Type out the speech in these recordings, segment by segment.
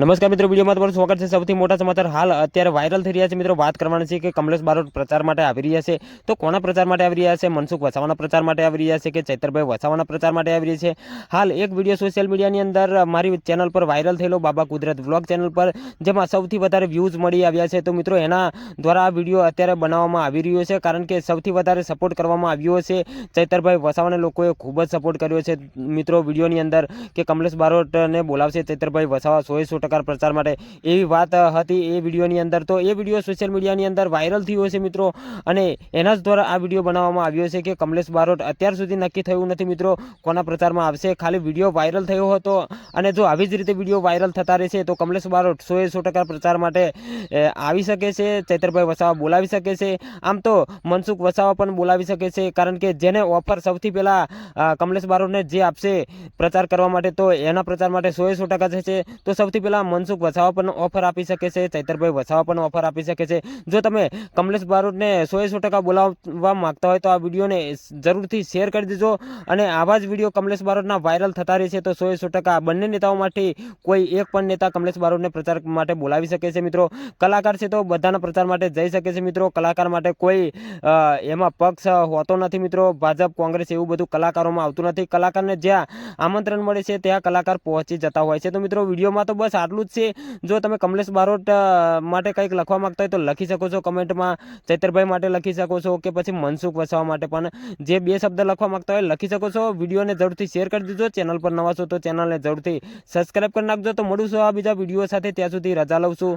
નમસ્કાર મિત્રો, વિડીયોમાં તમારું સ્વાગત છે. સૌથી મોટા સમાચાર હાલ અત્યારે વાયરલ થઈ રહ્યા છે. મિત્રો, વાત કરવાની છે કે કમલેશ બારોટ પ્રચાર માટે આવી રહ્યા છે. તો કોના પ્રચાર માટે આવી રહ્યા છે? મનસુખ વસાવાના પ્રચાર માટે આવી રહ્યા છે કે ચૈતરભાઈ વસાવાના પ્રચાર માટે આવી રહ્યા છે? હાલ એક વીડિયો સોશિયલ મીડિયાની અંદર મારી ચેનલ પર વાયરલ થયેલો બાબા કુદરત વ્લોગ ચેનલ પર, જેમાં સૌથી વધારે વ્યૂઝ મળી આવ્યા છે. તો મિત્રો, એના દ્વારા આ વીડિયો અત્યારે બનાવવામાં આવી રહ્યો છે, કારણ કે સૌથી વધારે સપોર્ટ કરવામાં આવ્યો છે ચૈતરભાઈ વસાવાને. લોકોએ ખૂબ જ સપોર્ટ કર્યો છે. મિત્રો, વિડીયોની અંદર કે કમલેશ બારોટને બોલાવશે ચૈતરભાઈ વસાવા સોએ ટકા પ્રચાર માટે એવી વાત હતી એ વિડીયોની અંદર. તો એ વીડિયો સોશિયલ મીડિયાની અંદર વાયરલ થયો છે મિત્રો. અને એના જ દ્વારા આ વીડિયો બનાવવામાં આવ્યો છે કે કમલેશ બારોટ અત્યાર સુધી નક્કી થયું નથી મિત્રો કોના પ્રચારમાં આવશે. ખાલી વીડિયો વાયરલ થયો હતો. અને જો આવી જ રીતે વીડિયો વાયરલ થતા રહેશે તો કમલેશ બારોટ સોએ સો ટકા પ્રચાર માટે આવી શકે છે. ચૈતરભાઈ વસાવા બોલાવી શકે છે. આમ તો મનસુખ વસાવા પણ બોલાવી શકે છે. કારણ કે જેને ઓફર સૌથી પહેલાં કમલેશ બારોટને જે આપશે પ્રચાર કરવા માટે, તો એના પ્રચાર માટે સોએ સો ટકા થશે તો સૌથી પહેલાં મનસુખ વસાવા પણ ઓફર આપી શકે છે, ચૈતરભાઈ વસાવા પણ ઓફર આપી શકે છે. જો તમે કમલેશ બારોટને સોએ સો ટકા બોલાવવા માગતા હોય તો આ વિડીયોને જરૂરથી શેર કરી દેજો અને આવા જ વીડિયો કમલેશ બારોટના વાયરલ થતા રહેશે તો સોએ સો ટકા બંને નેતાઓમાંથી કોઈ એક પણ નેતા કમલેશ બારોટને પ્રચાર માટે બોલાવી શકે છે મિત્રો. કલાકાર છે તો બધાના પ્રચાર માટે જઈ શકે છે મિત્રો. કલાકાર માટે કોઈ એમાં પક્ષ હોતો નથી મિત્રો. ભાજપ, કોંગ્રેસ એવું બધું કલાકારોમાં આવતું નથી. કલાકારને જ્યાં આમંત્રણ મળે છે ત્યાં કલાકાર પહોંચી જતા હોય છે. તો મિત્રો, વિડીયોમાં તો બસ આટલું જ છે. જો તમે કમલેશ બારોટ માટે કંઈક લખવા માંગતા હોય તો લખી શકો છો કમેન્ટમાં. ચૈતરભાઈ માટે લખી શકો છો કે પછી મનસુખ વસાવા માટે પણ. જે બે શબ્દ લખવા માગતા હોય લખી શકો છો. વિડીયોને જરૂરથી શેર કરી દીજો. ચેનલ પર નવા છો તો ચેનલને જરૂરથી સબસ્ક્રાઈબ કરી નાખજો. તો મળું છું આ બીજા વીડિયો સાથે. ત્યાં સુધી રજા લઉં છું.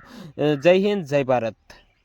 જય હિન્દ, જય ભારત.